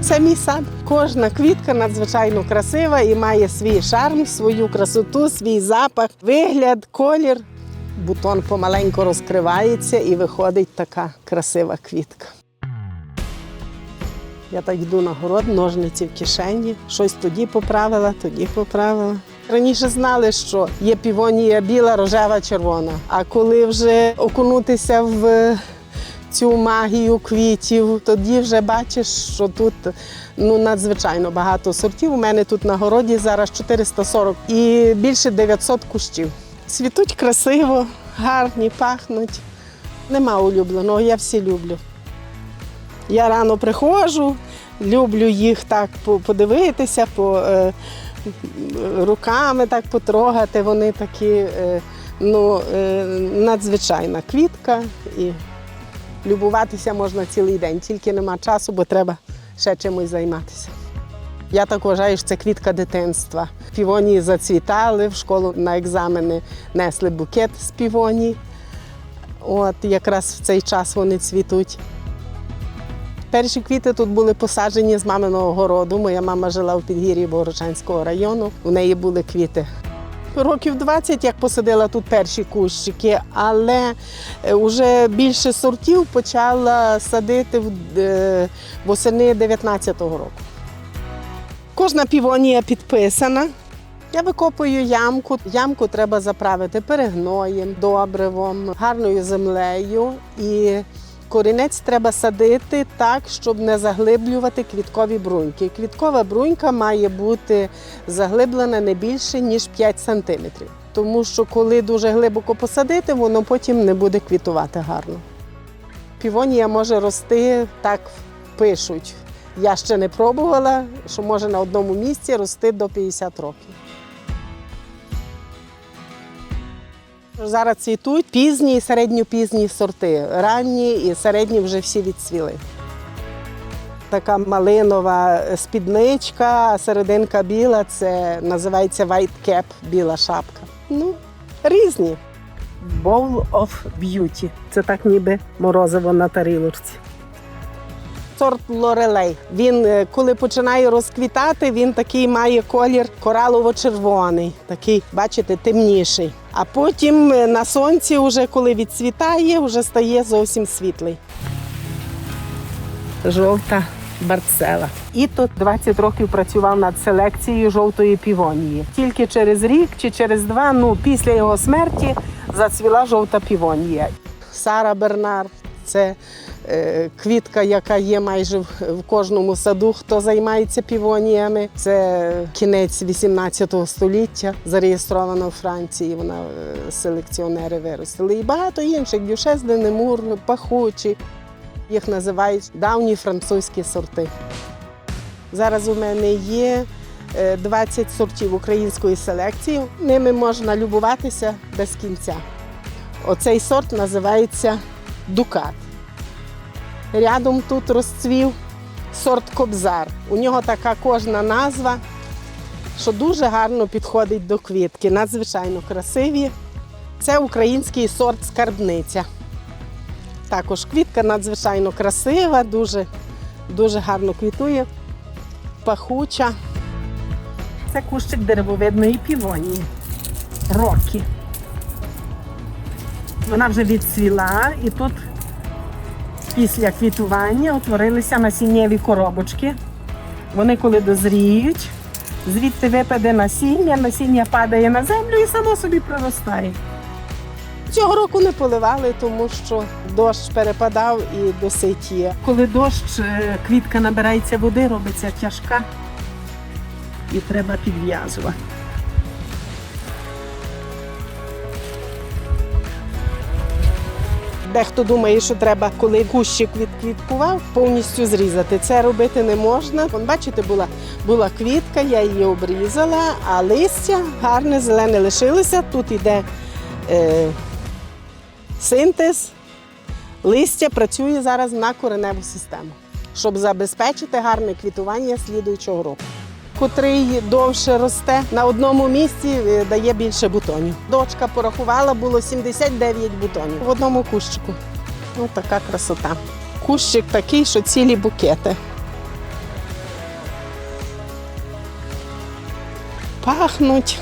Це мій сад. Кожна квітка надзвичайно красива і має свій шарм, свою красоту, свій запах, вигляд, колір. Бутон помаленьку розкривається і виходить така красива квітка. Я так йду на город, ножниці в кишені. Щось тоді поправила, тоді поправила. Раніше знали, що є півонія біла, рожева, червона. А коли вже окунутися в цю магію квітів, тоді вже бачиш, що тут ну, надзвичайно багато сортів. У мене тут на городі зараз 440 і більше 900 кущів. Цвітуть красиво, гарні, пахнуть. Нема улюбленого, я всі люблю. Я рано приходжу, люблю їх так подивитися, по, е, руками так потрогати. Вони такі е, ну, е, надзвичайна квітка і любуватися можна цілий день, тільки нема часу, бо треба ще чимось займатися. Я так вважаю, що це квітка дитинства. Півонії зацвітали, в школу на екзамени несли букет з півоній. От якраз в цей час вони цвітуть. Перші квіти тут були посаджені з маминого городу. Моя мама жила в підгір'ї Богородчанського району. У неї були квіти. Років 20, як посадила тут перші кущики, але вже більше сортів почала садити е, восени 19-го року. Кожна півонія підписана. Я викопую ямку. Ямку треба заправити перегноєм, добривом, гарною землею. І корінець треба садити так, щоб не заглиблювати квіткові бруньки. Квіткова брунька має бути заглиблена не більше, ніж 5 сантиметрів. Тому що коли дуже глибоко посадити, воно потім не буде квітувати гарно. Півонія може рости, так пишуть. Я ще не пробувала, що може на одному місці рости до 50 років. Зараз цвітуть пізні і середньопізні сорти. Ранні і середні вже всі відцвіли. Така малинова спідничка, серединка біла це називається white cap, біла шапка. Ну, різні. Bowl of Beauty. Це так ніби морозиво на тарілочці. Сорт лорелей. Він, е, коли починає розквітати, він такий має колір коралово-червоний, такий, бачите, темніший. А потім е, на сонці, вже коли відцвітає, вже стає зовсім світлий. Жовта барцела. І тут 20 років працював над селекцією жовтої півонії. Тільки через рік чи через два, ну після його смерті, зацвіла жовта півонія. Сара Бернар це е, квітка, яка є майже в, кожному саду, хто займається півоніями. Це кінець 18 століття, зареєстрована у Франції. Вона е, селекціонери виростили. І багато інших дюшес де Немур, пахучі. Їх називають давні французькі сорти. Зараз у мене є е, 20 сортів української селекції. Ними можна любуватися без кінця. Оцей сорт називається Дукат. Рядом тут розцвів сорт Кобзар. У нього така кожна назва, що дуже гарно підходить до квітки. Надзвичайно красиві. Це український сорт скарбниця. Також квітка надзвичайно красива, дуже, дуже гарно квітує, пахуча. Це кущик деревовидної півонії. Рокі. Вона вже відцвіла і тут після квітування утворилися насіннєві коробочки. Вони коли дозріють, звідти випаде насіння, насіння падає на землю і само собі проростає. Цього року не поливали, тому що дощ перепадав і досить є. Коли дощ, е, квітка набирається води, робиться тяжка і треба підв'язувати. Дехто думає, що треба, коли кущик відквіткував, повністю зрізати. Це робити не можна. Вон, бачите, була, була квітка, я її обрізала, а листя гарне, зелене лишилося. Тут іде е, синтез. Листя працює зараз на кореневу систему, щоб забезпечити гарне квітування слідуючого року котрий довше росте на одному місці, е, дає більше бутонів. Дочка порахувала, було 79 бутонів в одному кущику. Ну, така красота. Кущик такий, що цілі букети. Пахнуть.